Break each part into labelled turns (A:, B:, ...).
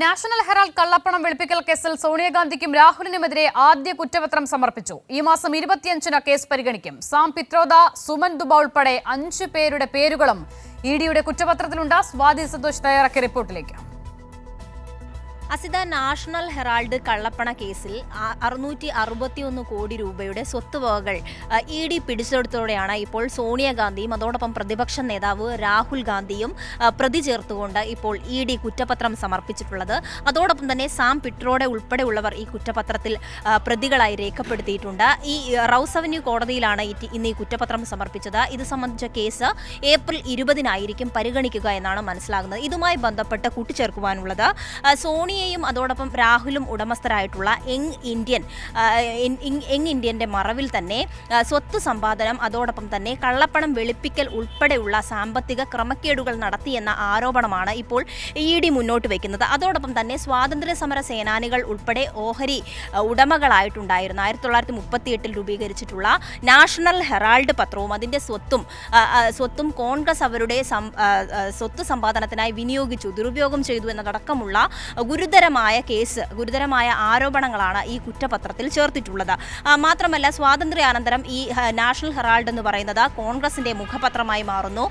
A: National Herald കള്ളപ്പണം വെളുപ്പിക്കൽ കേസിൽ സോണിയാഗാന്ധിക്കും രാഹുലിനുമെതിരെ ആദ്യ കുറ്റപത്രം സമർപ്പിച്ചു. ഈ മാസം ഇരുപത്തിയഞ്ചിന് കേസ് പരിഗണിക്കും. സാം പിത്രോദ സുമൻ ദുബ ഉൾപ്പെടെ അഞ്ചു പേരുടെ പേരുകളും ഇ ഡിയുടെ കുറ്റപത്രത്തിലുണ്ട്. സ്വാതി സന്തോഷ് തയ്യാറാക്കിയ റിപ്പോർട്ടിലേക്ക്.
B: അസിത നാഷണൽ ഹെറാൾഡ് കള്ളപ്പണ കേസിൽ അറുന്നൂറ്റി അറുപത്തിയൊന്ന് കോടി രൂപയുടെ സ്വത്തുവകകൾ ഇ ഡി പിടിച്ചെടുത്തോടെയാണ് ഇപ്പോൾ സോണിയാഗാന്ധിയും അതോടൊപ്പം പ്രതിപക്ഷ നേതാവ് രാഹുൽ ഗാന്ധിയും പ്രതി ചേർത്തുകൊണ്ട് ഇപ്പോൾ ഇ ഡി കുറ്റപത്രം സമർപ്പിച്ചിട്ടുള്ളത്. അതോടൊപ്പം തന്നെ സാം പിട്രോടെ ഉൾപ്പെടെയുള്ളവർ ഈ കുറ്റപത്രത്തിൽ പ്രതികളായി രേഖപ്പെടുത്തിയിട്ടുണ്ട്. ഈ റൌസ് അവന്യൂ കോടതിയിലാണ് ഇന്ന് ഈ കുറ്റപത്രം സമർപ്പിച്ചത്. ഇത് സംബന്ധിച്ച കേസ് ഏപ്രിൽ ഇരുപതിനായിരിക്കും പരിഗണിക്കുക എന്നാണ് മനസ്സിലാകുന്നത്. ഇതുമായി ബന്ധപ്പെട്ട് കൂട്ടിച്ചേർക്കുവാനുള്ളത്. ആ, സോണിയയും അതോടൊപ്പം രാഹുലും ഉടമസ്ഥരായിട്ടുള്ള യങ് ഇന്ത്യൻ യങ് ഇന്ത്യന്റെ മറവിൽ തന്നെ സ്വത്ത് സമ്പാദനം അതോടൊപ്പം തന്നെ കള്ളപ്പണം വെളുപ്പിക്കൽ ഉൾപ്പെടെയുള്ള സാമ്പത്തിക ക്രമക്കേടുകൾ നടത്തിയെന്ന ആരോപണമാണ് ഇപ്പോൾ ഇ ഡി മുന്നോട്ട് വയ്ക്കുന്നത് അതോടൊപ്പം തന്നെ സ്വാതന്ത്ര്യ സമര സേനാനികൾ ഉൾപ്പെടെ ഓഹരി ഉടമകളായിട്ടുണ്ടായിരുന്നു. ആയിരത്തി തൊള്ളായിരത്തി മുപ്പത്തി എട്ടിൽ രൂപീകരിച്ചിട്ടുള്ള നാഷണൽ ഹെറാൾഡ് പത്രവും അതിന്റെ സ്വത്തും സ്വത്തും കോൺഗ്രസ് അവരുടെ സ്വത്ത് സമ്പാദനത്തിനായി വിനിയോഗിച്ചു ദുരുപയോഗം ചെയ്തു എന്നതടക്കമുള്ള ഗുരുതരമായ കേസ് ഗുരുതരമായ ആരോപണങ്ങളാണ് ഈ കുറ്റപത്രത്തിൽ ചേർത്തിട്ടുള്ളത്. മാത്രമല്ല സ്വാതന്ത്ര്യാനന്തരം ഈ നാഷണൽ ഹെറാൾഡ് എന്ന് പറയുന്നത് കോൺഗ്രസിന്റെ മുഖപത്രമായി മാറുന്നു.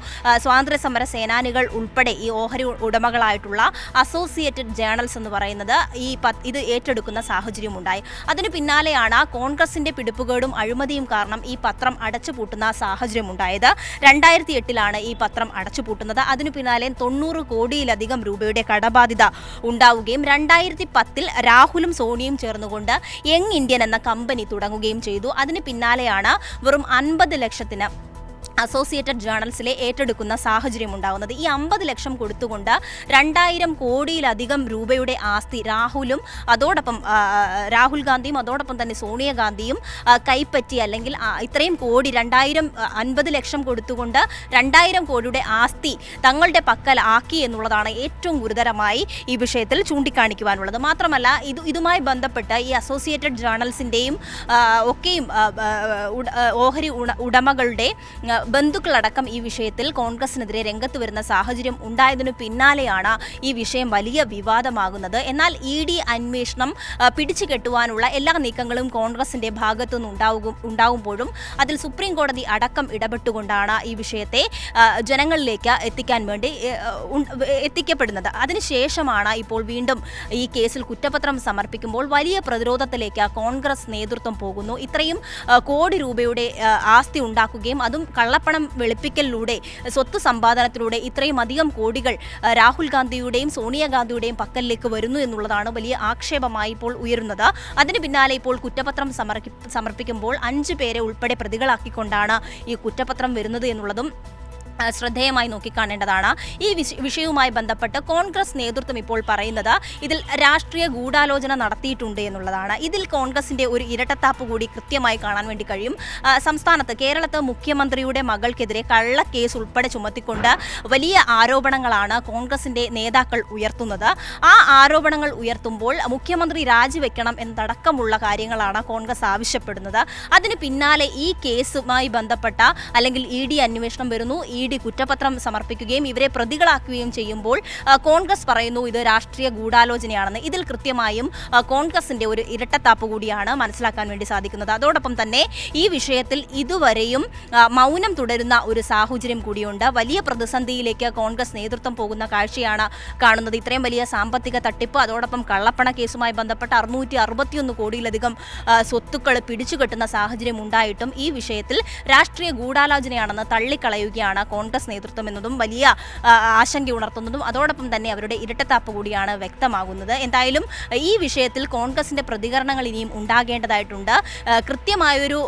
B: സ്വാതന്ത്ര്യ സമര സേനാനികൾ ഉൾപ്പെടെ ഈ ഓഹരി ഉടമകളായിട്ടുള്ള അസോസിയേറ്റഡ് ജേണൽസ് എന്ന് പറയുന്നത് ഈ ഇത് ഏറ്റെടുക്കുന്ന സാഹചര്യം ഉണ്ടായി അതിനു പിന്നാലെയാണ് കോൺഗ്രസിന്റെ പിടിപ്പുകേടും അഴിമതിയും കാരണം ഈ പത്രം അടച്ചുപൂട്ടുന്ന സാഹചര്യം സാഹചര്യമുണ്ടായത്. രണ്ടായിരത്തി എട്ടിലാണ് ഈ പത്രം അടച്ചുപൂട്ടുന്നത്. അതിനു പിന്നാലെ തൊണ്ണൂറ് കോടിയിലധികം രൂപയുടെ കടബാധ്യത ഉണ്ടാവുകയും രണ്ടായിരത്തി പത്തിൽ രാഹുലും സോണിയും ചേർന്നുകൊണ്ട് യങ് ഇന്ത്യൻ എന്ന കമ്പനി തുടങ്ങുകയും ചെയ്തു. അതിന് പിന്നാലെയാണ് വെറും അൻപത് ലക്ഷത്തിന് അസോസിയേറ്റഡ് ജേണൽസിലെ ഏറ്റെടുക്കുന്ന സാഹചര്യം ഉണ്ടാകുന്നത് ഈ അമ്പത് ലക്ഷം കൊടുത്തുകൊണ്ട് രണ്ടായിരം കോടിയിലധികം രൂപയുടെ ആസ്തി രാഹുലും അതോടൊപ്പം രാഹുൽ ഗാന്ധിയും അതോടൊപ്പം തന്നെ സോണിയാഗാന്ധിയും കൈപ്പറ്റി അല്ലെങ്കിൽ ഇത്രയും കോടി രണ്ടായിരം അൻപത് ലക്ഷം കൊടുത്തുകൊണ്ട് രണ്ടായിരം കോടിയുടെ ആസ്തി തങ്ങളുടെ പക്കൽ ആക്കി എന്നുള്ളതാണ് ഏറ്റവും ഗുരുതരമായി ഈ വിഷയത്തിൽ ചൂണ്ടിക്കാണിക്കുവാനുള്ളത്. മാത്രമല്ല ഇത് ഇതുമായി ബന്ധപ്പെട്ട് ഈ അസോസിയേറ്റഡ് ജേണൽസിന്റെയും ഒക്കെയും ഓഹരി ഉടമകളുടെ ബന്ധുക്കളടക്കം ഈ വിഷയത്തിൽ കോൺഗ്രസിനെതിരെ രംഗത്ത് വരുന്ന സാഹചര്യം ഉണ്ടായതിനു പിന്നാലെയാണ് ഈ വിഷയം വലിയ വിവാദമാകുന്നത്. എന്നാൽ ഇ ഡി അന്വേഷണം പിടിച്ചു കെട്ടുവാനുള്ള എല്ലാ നീക്കങ്ങളും കോൺഗ്രസിന്റെ ഭാഗത്തുനിന്ന് ഉണ്ടാകും ഉണ്ടാവുമ്പോഴും അതിൽ സുപ്രീം കോടതി അടക്കം ഇടപെട്ടുകൊണ്ടാണ് ഈ വിഷയത്തെ ജനങ്ങളിലേക്ക് എത്തിക്കാൻ വേണ്ടി എത്തിക്കപ്പെടുന്നത്. അതിനുശേഷമാണ് ഇപ്പോൾ വീണ്ടും ഈ കേസിൽ കുറ്റപത്രം സമർപ്പിക്കുമ്പോൾ വലിയ പ്രതിരോധത്തിലേക്ക് കോൺഗ്രസ് നേതൃത്വം പോകുന്നു. ഇത്രയും കോടി രൂപയുടെ ആസ്തി ഉണ്ടാക്കുകയും അതും കള്ളപ്പണം വെളുപ്പിക്കലിലൂടെ സ്വത്ത് സമ്പാദനത്തിലൂടെ ഇത്രയും അധികം കോടികൾ രാഹുൽ ഗാന്ധിയുടെയും സോണിയാഗാന്ധിയുടെയും പക്കലിലേക്ക് വരുന്നു എന്നുള്ളതാണ് വലിയ ആക്ഷേപമായി ഇപ്പോൾ ഉയരുന്നത്. അതിന് പിന്നാലെ ഇപ്പോൾ കുറ്റപത്രം സമർപ്പി സമർപ്പിക്കുമ്പോൾ അഞ്ച് പേരെ ഉൾപ്പെടെ പ്രതികളാക്കിക്കൊണ്ടാണ് ഈ കുറ്റപത്രം വരുന്നത് എന്നുള്ളതും ശ്രദ്ധേയമായി നോക്കിക്കാണേണ്ടതാണ്. ഈ വിഷ- വിഷയവുമായി ബന്ധപ്പെട്ട് കോൺഗ്രസ് നേതൃത്വം ഇപ്പോൾ പറയുന്നത് ഇതിൽ രാഷ്ട്രീയ ഗൂഢാലോചന നടത്തിയിട്ടുണ്ട് എന്നുള്ളതാണ്. ഇതിൽ കോൺഗ്രസിന്റെ ഒരു ഇരട്ടത്താപ്പ് കൂടി കൃത്യമായി കാണാൻ വേണ്ടി കഴിയും. സംസ്ഥാനത്ത് കേരളത്ത് മുഖ്യമന്ത്രിയുടെ മകൾക്കെതിരെ കള്ളക്കേസ് ഉൾപ്പെടെ ചുമത്തിക്കൊണ്ട് വലിയ ആരോപണങ്ങളാണ് കോൺഗ്രസിന്റെ നേതാക്കൾ ഉയർത്തുന്നത്. ആ ആരോപണങ്ങൾ ഉയർത്തുമ്പോൾ മുഖ്യമന്ത്രി രാജിവെക്കണം എന്നതടക്കമുള്ള കാര്യങ്ങളാണ് കോൺഗ്രസ് ആവശ്യപ്പെടുന്നത്. അതിന് പിന്നാലെ ഈ കേസുമായി ബന്ധപ്പെട്ട അല്ലെങ്കിൽ ഇ ഡി അന്വേഷണം വരുന്നു. ഇ ഡി കുറ്റപത്രം സമർപ്പിക്കുകയും ഇവരെ പ്രതികളാക്കുകയും ചെയ്യുമ്പോൾ കോൺഗ്രസ് പറയുന്നു ഇത് രാഷ്ട്രീയ ഗൂഢാലോചനയാണെന്ന്. ഇതിൽ കൃത്യമായും കോൺഗ്രസിന്റെ ഒരു ഇരട്ടത്താപ്പ് കൂടിയാണ് മനസ്സിലാക്കാൻ വേണ്ടി സാധിക്കുന്നത്. അതോടൊപ്പം തന്നെ ഈ വിഷയത്തിൽ ഇതുവരെയും മൗനം തുടരുന്ന ഒരു സാഹചര്യം കൂടിയുണ്ട്. വലിയ പ്രതിസന്ധിയിലേക്ക് കോൺഗ്രസ് നേതൃത്വം പോകുന്ന കാഴ്ചയാണ് കാണുന്നത്. ഇത്രയും വലിയ സാമ്പത്തിക തട്ടിപ്പ് അതോടൊപ്പം കള്ളപ്പണ കേസുമായി ബന്ധപ്പെട്ട് അറുന്നൂറ്റി അറുപത്തിയൊന്ന് കോടിയിലധികം സ്വത്തുക്കൾ പിടിച്ചുകെട്ടുന്ന സാഹചര്യം ഉണ്ടായിട്ടും ഈ വിഷയത്തിൽ രാഷ്ട്രീയ ഗൂഢാലോചനയാണെന്ന് തള്ളിക്കളയുകയാണ് കോൺഗ്രസ് നേതൃത്വം എന്നതും വലിയ ആശങ്ക ഉണർത്തുന്നതും അതോടൊപ്പം തന്നെ അവരുടെ ഇരട്ടത്താപ്പ് കൂടിയാണ് വ്യക്തമാകുന്നത്. എന്തായാലും ഈ വിഷയത്തിൽ കോൺഗ്രസിന്റെ പ്രതികരണങ്ങൾ ഇനിയും ഉണ്ടാകേണ്ടതായിട്ടുണ്ട്. കൃത്യമായൊരു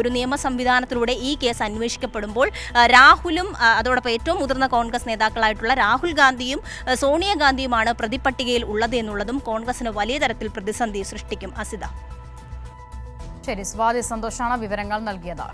B: ഒരു നിയമ സംവിധാനത്തിലൂടെ ഈ കേസ് അന്വേഷിക്കപ്പെടുമ്പോൾ രാഹുലും അതോടൊപ്പം ഏറ്റവും മുതിർന്ന കോൺഗ്രസ് നേതാക്കളായിട്ടുള്ള രാഹുൽ ഗാന്ധിയും സോണിയാഗാന്ധിയുമാണ് പ്രതിപട്ടികയിൽ ഉള്ളത് എന്നുള്ളതും കോൺഗ്രസിന് വലിയ തരത്തിൽ പ്രതിസന്ധി സൃഷ്ടിക്കും. അസിത.
A: ശരി സ്വാതി സന്തോഷാണ് വിവരങ്ങൾ നൽകിയത്.